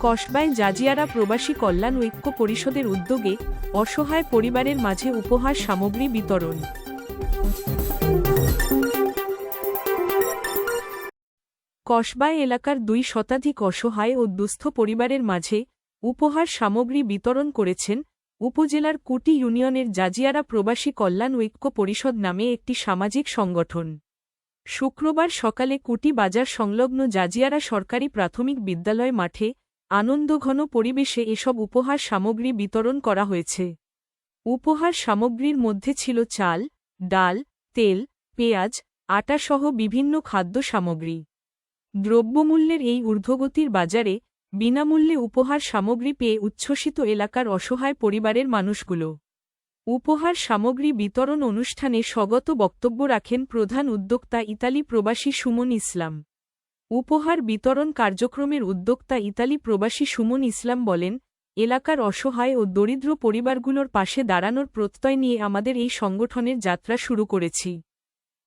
কসবায় জাজিয়ারা প্রবাসী কল্যাণ ঐক্য পরিষদের উদ্যোগে অসহায় পরিবারের মাঝে উপহার সামগ্রী বিতরণ। কসবায় এলাকার দুই শতাধিক অসহায় ও দুস্থ পরিবারের মাঝে উপহার সামগ্রী বিতরণ করেছেন উপজেলার কুটি ইউনিয়নের জাজিয়ারা প্রবাসী কল্যাণ ঐক্য পরিষদ নামে একটি সামাজিক সংগঠন। শুক্রবার সকালে কুটি বাজার সংলগ্ন জাজিয়ারা সরকারি প্রাথমিক বিদ্যালয় মাঠে আনন্দঘন পরিবেশে এসব উপহার সামগ্রী বিতরণ করা হয়েছে। উপহার সামগ্রীর মধ্যে ছিল চাল, ডাল, তেল, পেঁয়াজ, আটাসহ বিভিন্ন খাদ্য সামগ্রী। দ্রব্যমূল্যের এই ঊর্ধ্বগতির বাজারে বিনামূল্যে উপহার সামগ্রী পেয়ে উচ্ছ্বসিত এলাকার অসহায় পরিবারের মানুষগুলো। উপহার সামগ্রী বিতরণ অনুষ্ঠানে স্বগত বক্তব্য রাখেন প্রধান উদ্যোক্তা ইতালি প্রবাসী সুমন ইসলাম। উপহার বিতরণ কার্যক্রমের উদ্যোক্তা ইতালি প্রবাসী সুমন ইসলাম বলেন, এলাকার অসহায় ও দরিদ্র পরিবারগুলোর পাশে দাঁড়ানোর প্রত্যয় নিয়ে আমাদের এই সংগঠনের যাত্রা শুরু করেছি।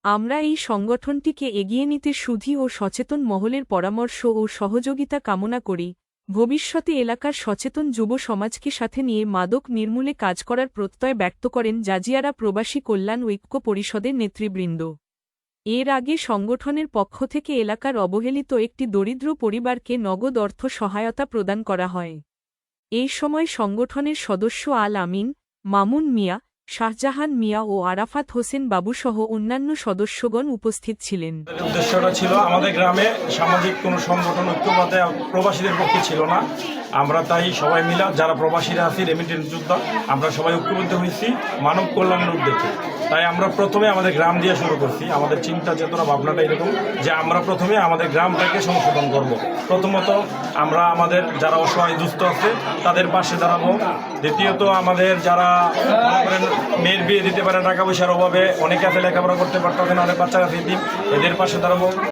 আমরা এই সংগঠনটিকে এগিয়ে নিতে সুধী ও সচেতন মহলের পরামর্শ ও সহযোগিতা কামনা করি। ভবিষ্যতে এলাকার সচেতন যুব সমাজকে সাথে নিয়ে মাদক নির্মূলে কাজ করার প্রত্যয় ব্যক্ত করেন জাজিয়ারা প্রবাসী কল্যাণ ঐক্য পরিষদের নেতৃবৃন্দ। এর আগে সংগঠনের পক্ষ থেকে এলাকার অবহেলিত একটি দরিদ্র পরিবারকে নগদ অর্থ সহায়তা প্রদান করা হয়। এই সময় সংগঠনের সদস্য আল আমিন, মামুন মিয়া, শাহজাহান মিয়া ও আরাফাত হোসেন বাবুসহ অন্যান্য সদস্যগণ উপস্থিত ছিলেন। উদ্দেশ্যটা ছিল, আমাদের গ্রামে সামাজিক কোনো সংগঠন, ঐক্যবদ্ধ প্রবাসীদের পক্ষে ছিল না। আমরা তাই সবাই মিলা, যারা প্রবাসীরা আছি, রেমিটেন্স যোদ্ধা, আমরা সবাই ঐক্যবদ্ধ হয়েছি মানব কল্যাণের উদ্দেশ্যে। তাই আমরা প্রথমে আমাদের গ্রাম দিয়ে শুরু করছি। আমাদের চিন্তা, চেতনা, ভাবনাটা এরকম যে আমরা প্রথমে আমাদের গ্রামটাকে সংশোধন করব। প্রথমত আমরা আমাদের যারা অসহায়, দুস্থ আছে, তাদের পাশে দাঁড়াবো। দ্বিতীয়ত আমাদের যারা মেয়ের বিয়ে দিতে পারে, টাকা পয়সার অভাবে অনেকে আছে লেখাপড়া করতে পারতেছে না, অনেক বাচ্চা আছে এদের পাশে দাঁড়াবো।